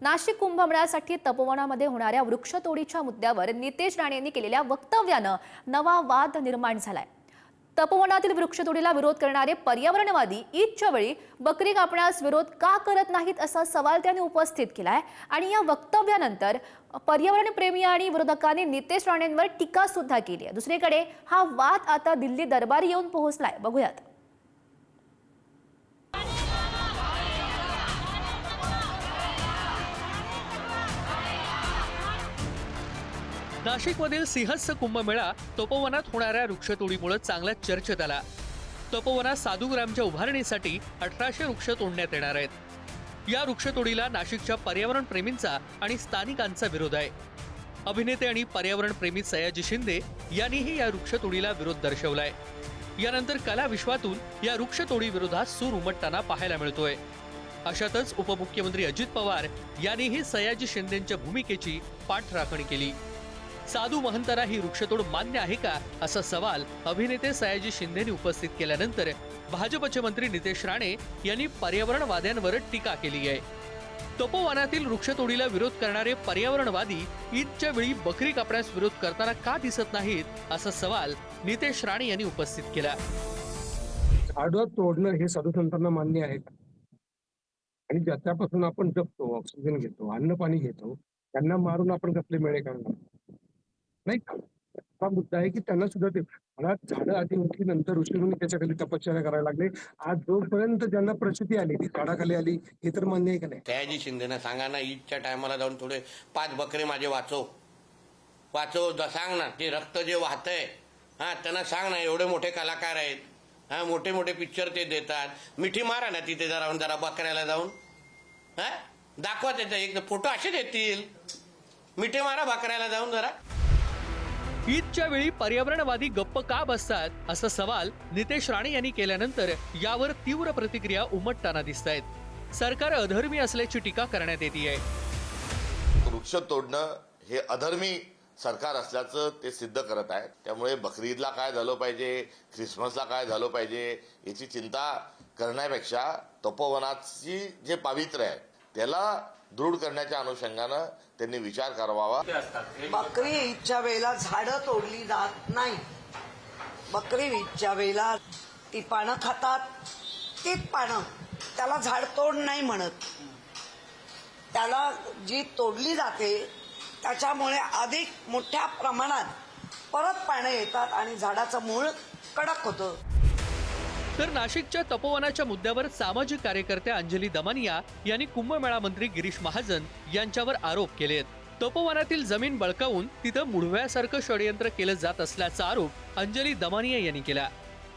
नाशिक कुंभमेळ्यासाठी तपोवनामध्ये होणाऱ्या वृक्षतोडीच्या मुद्द्यावर नितेश राणे यांनी केलेल्या वक्तव्यानं नवा वाद निर्माण झालाय. तपोवनातील वृक्षतोडीला विरोध करणारे पर्यावरणवादी ईदच्या वेळी बकरी कापण्यास विरोध का करत नाहीत असा सवाल त्यांनी उपस्थित केलाय आणि या वक्तव्यानंतर पर्यावरणप्रेमी आणि विरोधकांनी नितेश राणेंवर टीका सुद्धा केली आहे. दुसरीकडे हा वाद आता दिल्ली दरबारी येऊन पोहोचलाय. बघूयात. नाशिकमधील सिंहस्थ कुंभमेळा तपोवनात होणाऱ्या वृक्षतोडीमुळे चांगल्या चर्चेत आला. तपोवनात साधुग्रामच्या उभारणीसाठी अठराशे वृक्ष तोडण्यात येणार आहेत. या वृक्षतोडीला नाशिकच्या पर्यावरण प्रेमींचा आणि स्थानिकांचा विरोध आहे. अभिनेते आणि पर्यावरण प्रेमी सयाजी शिंदे यांनीही या वृक्षतोडीला विरोध दर्शवलाय. यानंतर कला विश्वातून या वृक्षतोडी विरोधात सूर उमटताना पाहायला मिळतोय. अशातच उपमुख्यमंत्री अजित पवार यांनीही सयाजी शिंदेच्या भूमिकेची पाठराखणी केली. साधू महंतारा ही वृक्षतोड मान्य आहे का? असा सवाल अभिनेते सयाजी शिंदेनी उपस्थित केल्यानंतर भाजपचे मंत्री नितेश राणे यांनी पर्यावरणवाद्यांवर टीका केली आहे. तपोवनातील वृक्षतोडीला विरोध करणारे पर्यावरणवादी ईदच्या वेळी बकरी कापण्यास विरोध करताना का दिसत नाहीत? असा सवाल नितेश राणे यांनी उपस्थित केला. झाडं तोडणं हे साधू संतांना मान्य आहे का? आणि ज्याच्यापासून आपण जगतो ऑक्सिजन घेतो अन्न पाणी घेतो त्यांना मारून आपण कसले मेळे करणार? नाही का? हा मुद्दा आहे की त्यांना सुद्धा ते मला झाडं आधी होती नंतर ऋषीमुनी त्याच्याखाली तपश्चर्या करायला लागले. आज जोपर्यंत ज्यांना प्रसिद्धी आली ती झाडाखाली आली हे तर मान्य आहे का नाही? सयाजी शिंदेना सांगा ना ईदच्या टायमाला जाऊन थोडे पाच बकरे माझे वाचव. वाचव द- सांग ना ते रक्त जे वाहतंय. हा त्यांना सांग ना एवढे मोठे कलाकार आहेत. हा मोठे मोठे पिक्चर ते देतात. मिठी मारा ना तिथे जरा जरा बकऱ्याला जाऊन. हा? दाखवा त्याचा एक फोटो असे देतील. मिठी मारा बकऱ्याला जाऊन जरा. ईदच्या वेळी पर्यावरणवादी गप्प का बसतात? असा सवाल नितेश राणे यांनी केल्यानंतर यावर तीव्र प्रतिक्रिया उमटताना दिसत आहेत सरकार अधर्मी असल्याची टीका करण्यात येते आहे वृक्ष तोडणं हे अधर्मी सरकार असल्याचं ते सिद्ध करत आहे त्यामुळे बकरीदला काय झालं पाहिजे ख्रिसमसला काय झालं पाहिजे याची चिंता करण्यापेक्षा तपोवनाची जे पावित्र्य आहे त्याला दृढ करण्याच्या अनुषंगानं त्यांनी विचार करावा. बकरी ईदच्या वेळेला झाडं तोडली जात नाही. बकरी ईदच्या वेळेला ती पानं खातात तीच पानं त्याला झाड तोड नाही म्हणत. त्याला जी तोडली जाते त्याच्यामुळे अधिक मोठ्या प्रमाणात परत पानं येतात आणि झाडाचं मूळ कडक होतं. तर नाशिकच्या तपोवनाच्या मुद्द्यावर सामाजिक कार्यकर्त्या अंजली दमानिया यांनी कुंभमेळा मंत्री गिरीश महाजन यांच्यावर आरोप केलेत. तपोवनातील जमीन बळकावून तिथं मुढव्यासारखं षडयंत्र केलं जात असल्याचा आरोप अंजली दमानिया यांनी केला.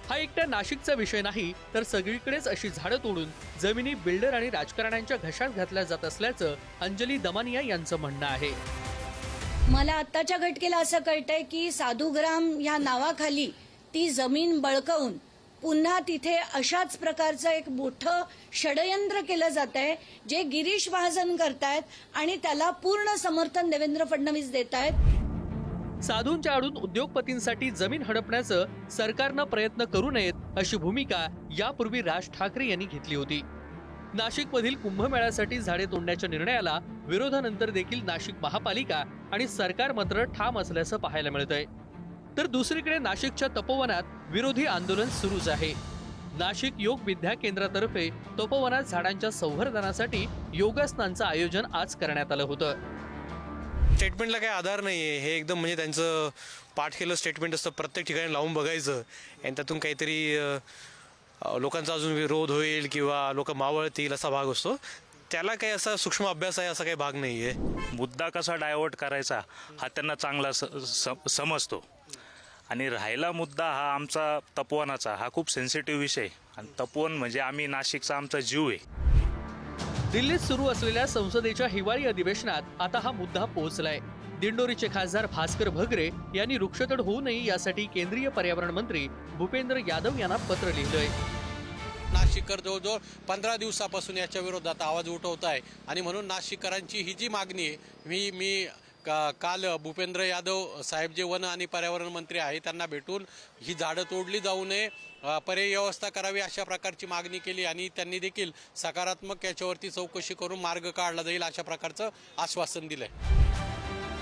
हा एकट्या नाशिकचा विषय नाही तर सगळीकडेच अशी झाडं तोडून जमिनी बिल्डर आणि राजकारण्यांच्या घशात घातल्या जात असल्याचं अंजली दमानिया यांचं म्हणणं आहे. मला आत्ताच्या घटकेला असं कळतंय की साधूग्राम ह्या नावाखाली ती जमीन बळकवून पुन्हा तिथे अशाच प्रकारचं एक मोठं षडयंत्र केलं जात आहे जे गिरीश महाजन करतायत आणि त्याला पूर्ण समर्थन देवेंद्र फडणवीस देत आहेत साधूंच्या आडून उद्योगपतींसाठी जमीन हडपण्याचं सरकारनं प्रयत्न करू नयेत अशी भूमिका यापूर्वी राज ठाकरे यांनी घेतली होती. नाशिकमधील कुंभमेळ्यासाठी झाडे तोडण्याच्या निर्णयाला विरोधानंतर देखील नाशिक महापालिका आणि सरकार मात्र ठाम असल्याचं पाहायला मिळतंय. तर दुसरीकडे नाशिकच्या तपोवनात विरोधी आंदोलन सुरूच आहे. नाशिक योग विद्या केंद्रातर्फे तपोवनात झाडांच्या संवर्धनासाठी योगासनांचं आयोजन आज करण्यात आलं होतं. स्टेटमेंटला काही आधार नाही आहे हे एकदम म्हणजे त्यांचं पाठ केलं स्टेटमेंट असतं. प्रत्येक ठिकाणी लावून बघायचं. आणि त्यातून काहीतरी अ, लोकांचा अजून विरोध होईल किंवा लोक मावळतील असा भाग असतो. त्याला काही असा सूक्ष्म अभ्यास आहे असा काही भाग नाही आहे मुद्दा कसा डायव्हर्ट करायचा हा त्यांना चांगला स- स- समजतो. आणि राहिला मुद्दा हा आमचा तपोवनाचा हा खूप सेन्सिटिव्ह विषय. आणि तपोवन म्हणजे आम्ही नाशिकचा आमचा जीव आहे. दिल्लीत सुरू असलेल्या संसदेच्या हिवाळी अधिवेशनात आता हा मुद्दा पोहोचलाय. दिंडोरीचे खासदार भास्कर भगरे यांनी वृक्षतोड होऊ नये यासाठी केंद्रीय पर्यावरण मंत्री भूपेंद्र यादव यांना पत्र लिहिलंय. नाशिककर जवळजवळ पंधरा दिवसापासून याच्या विरोधात आवाज उठवत आहे आणि म्हणून नाशिककरांची ही जी मागणी आहे मी मी का काल भूपेंद्र यादव साहेब जे वन आणि पर्यावरण मंत्री आहे त्यांना भेटून ही झाडं तोडली जाऊ नये पर्यव्यवस्था पर्यायी व्यवस्था करावी अशा प्रकारची मागणी केली आणि त्यांनी देखील सकारात्मक याच्यावरती चौकशी करून मार्ग काढला जाईल अशा प्रकारचं आश्वासन दिलंय.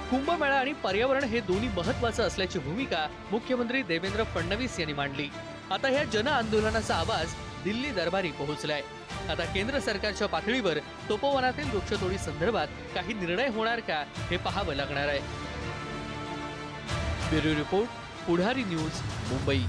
कुंभमेळा आणि पर्यावरण हे दोन्ही महत्वाचं असल्याची भूमिका मुख्यमंत्री देवेंद्र फडणवीस यांनी मांडली. आता ह्या जन आंदोलनाचा आवाज दिल्ली दरबारी पोहोचलाय. आता केंद्र सरकारच्या पातळीवर तोपोवनातील वृक्षतोडी संदर्भात काही निर्णय होणार का हे पाहावं लागणार आहे. Bureau report Pudhari news Mumbai.